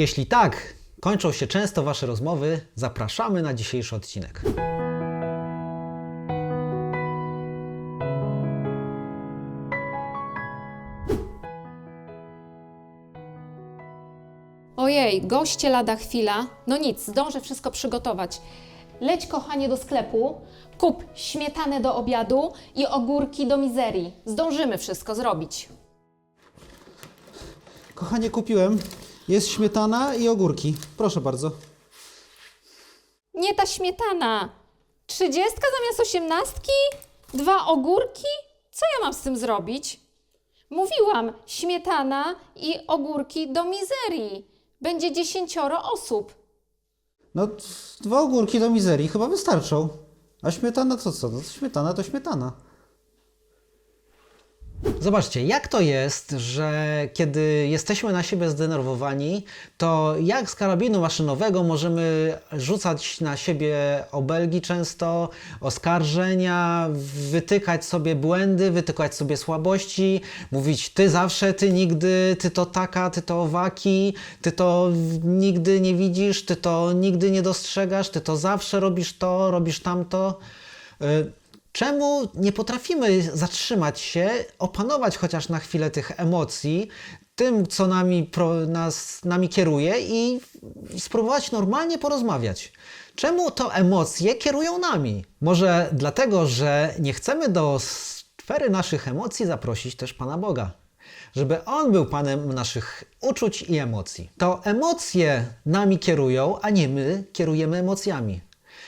Jeśli tak, kończą się często Wasze rozmowy, zapraszamy na dzisiejszy odcinek. Ojej, goście lada chwila. No nic, zdążę wszystko przygotować. Leć, kochanie, do sklepu, kup śmietanę do obiadu i ogórki do mizerii. Zdążymy wszystko zrobić. Kochanie, kupiłem. Jest śmietana i ogórki. Proszę bardzo. Nie ta śmietana. Trzydziestka zamiast osiemnastki? Dwa ogórki? Co ja mam z tym zrobić? Mówiłam, śmietana i ogórki do mizerii. Będzie dziesięcioro osób. No, dwa ogórki do mizerii chyba wystarczą. A śmietana to co? No, śmietana to śmietana. Zobaczcie, jak to jest, że kiedy jesteśmy na siebie zdenerwowani, to jak z karabinu maszynowego możemy rzucać na siebie obelgi często, oskarżenia, wytykać sobie błędy, wytykać sobie słabości, mówić ty zawsze, ty nigdy, ty to taka, ty to owaki, ty to nigdy nie widzisz, ty to nigdy nie dostrzegasz, ty to zawsze robisz to, robisz tamto. Czemu nie potrafimy zatrzymać się, opanować chociaż na chwilę tych emocji, tym, co nami, pro, nas, nami kieruje i spróbować normalnie porozmawiać? Czemu to emocje kierują nami? Może dlatego, że nie chcemy do sfery naszych emocji zaprosić też Pana Boga żeby On był Panem naszych uczuć i emocji. To emocje nami kierują, a nie my kierujemy emocjami.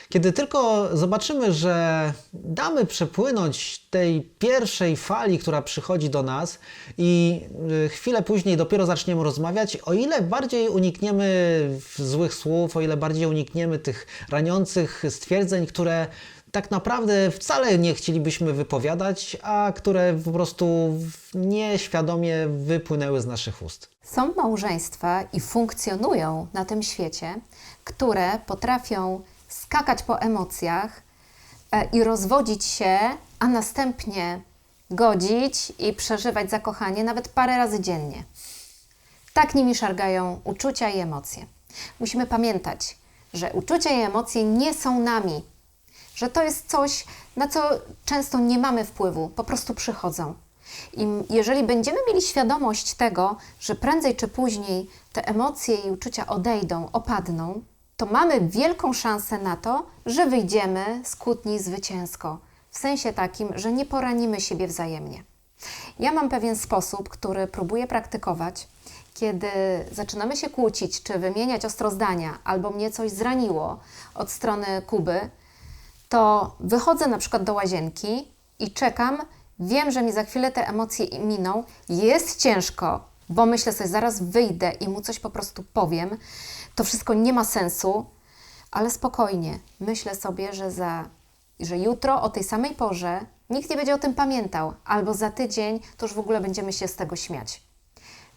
Kiedy tylko zobaczymy, że damy przepłynąć tej pierwszej fali, która przychodzi do nas i y, chwilę później dopiero zaczniemy rozmawiać, o ile bardziej unikniemy złych słów, o ile bardziej unikniemy tych raniących stwierdzeń, które tak naprawdę wcale nie chcielibyśmy wypowiadać, a które po prostu nieświadomie wypłynęły z naszych ust. Są małżeństwa i funkcjonują na tym świecie, które potrafią skakać po emocjach e, i rozwodzić się, a następnie godzić i przeżywać zakochanie nawet parę razy dziennie. Tak nimi szargają uczucia i emocje. Musimy pamiętać, że uczucia i emocje nie są nami, że to jest coś, na co często nie mamy wpływu, po prostu przychodzą. I jeżeli będziemy mieli świadomość tego, że prędzej czy później te emocje i uczucia odejdą, opadną, to mamy wielką szansę na to, że wyjdziemy z kłótni zwycięsko. W sensie takim, że nie poranimy siebie wzajemnie. Ja mam pewien sposób, który próbuję praktykować, kiedy zaczynamy się kłócić czy wymieniać ostro zdania, albo mnie coś zraniło od strony Kuby, to wychodzę na przykład do łazienki i czekam. Wiem, że mi za chwilę te emocje miną. Jest ciężko, bo myślę sobie, zaraz wyjdę i mu coś po prostu powiem. To wszystko nie ma sensu, ale spokojnie. Myślę sobie, że za że jutro o tej samej porze nikt nie będzie o tym pamiętał, albo za tydzień to już w ogóle będziemy się z tego śmiać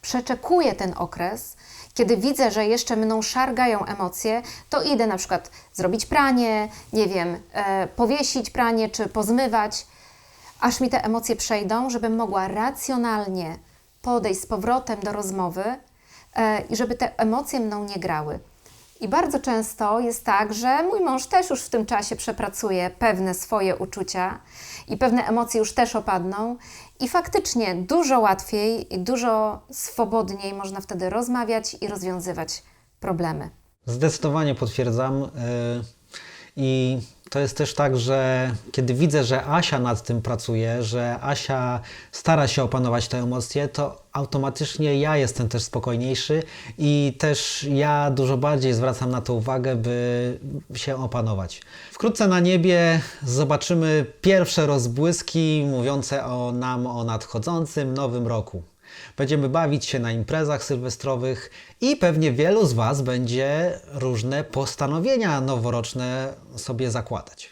przeczekuję ten okres, kiedy widzę, że jeszcze mną szargają emocje, to idę na przykład zrobić pranie, nie wiem, e, powiesić pranie czy pozmywać, aż mi te emocje przejdą, żebym mogła racjonalnie podejść z powrotem do rozmowy e, i żeby te emocje mną nie grały. I bardzo często jest tak, że mój mąż też już w tym czasie przepracuje pewne swoje uczucia i pewne emocje już też opadną. I faktycznie dużo łatwiej i dużo swobodniej można wtedy rozmawiać i rozwiązywać problemy. Zdecydowanie potwierdzam. yy, I to jest też tak, że kiedy widzę, że Asia nad tym pracuje, że Asia stara się opanować te emocje, to automatycznie ja jestem też spokojniejszy i też ja dużo bardziej zwracam na to uwagę, by się opanować. Wkrótce na niebie zobaczymy pierwsze rozbłyski mówiące o nam o nadchodzącym nowym roku. Będziemy bawić się na imprezach sylwestrowych i pewnie wielu z Was będzie różne postanowienia noworoczne sobie zakładać.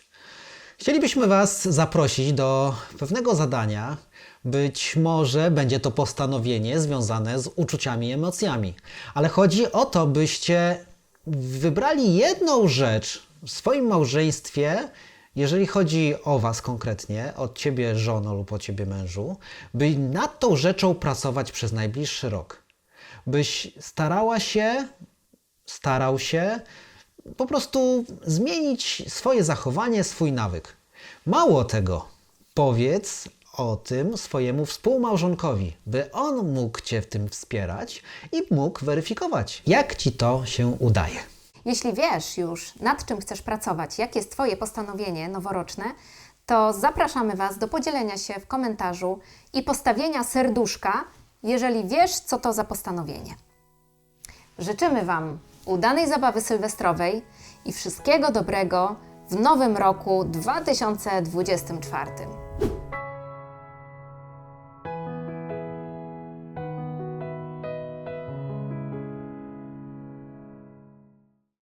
Chcielibyśmy Was zaprosić do pewnego zadania. Być może będzie to postanowienie związane z uczuciami i emocjami, ale chodzi o to, byście wybrali jedną rzecz w swoim małżeństwie, jeżeli chodzi o Was konkretnie, od Ciebie żono lub o Ciebie mężu, by nad tą rzeczą pracować przez najbliższy rok. Byś starała się starał się po prostu zmienić swoje zachowanie, swój nawyk. Mało tego, powiedz o tym swojemu współmałżonkowi, by on mógł Cię w tym wspierać i mógł weryfikować, jak Ci to się udaje. Jeśli wiesz już, nad czym chcesz pracować, jakie jest Twoje postanowienie noworoczne, to zapraszamy Was do podzielenia się w komentarzu i postawienia serduszka, jeżeli wiesz, co to za postanowienie. Życzymy Wam udanej zabawy sylwestrowej i wszystkiego dobrego w nowym roku 2024.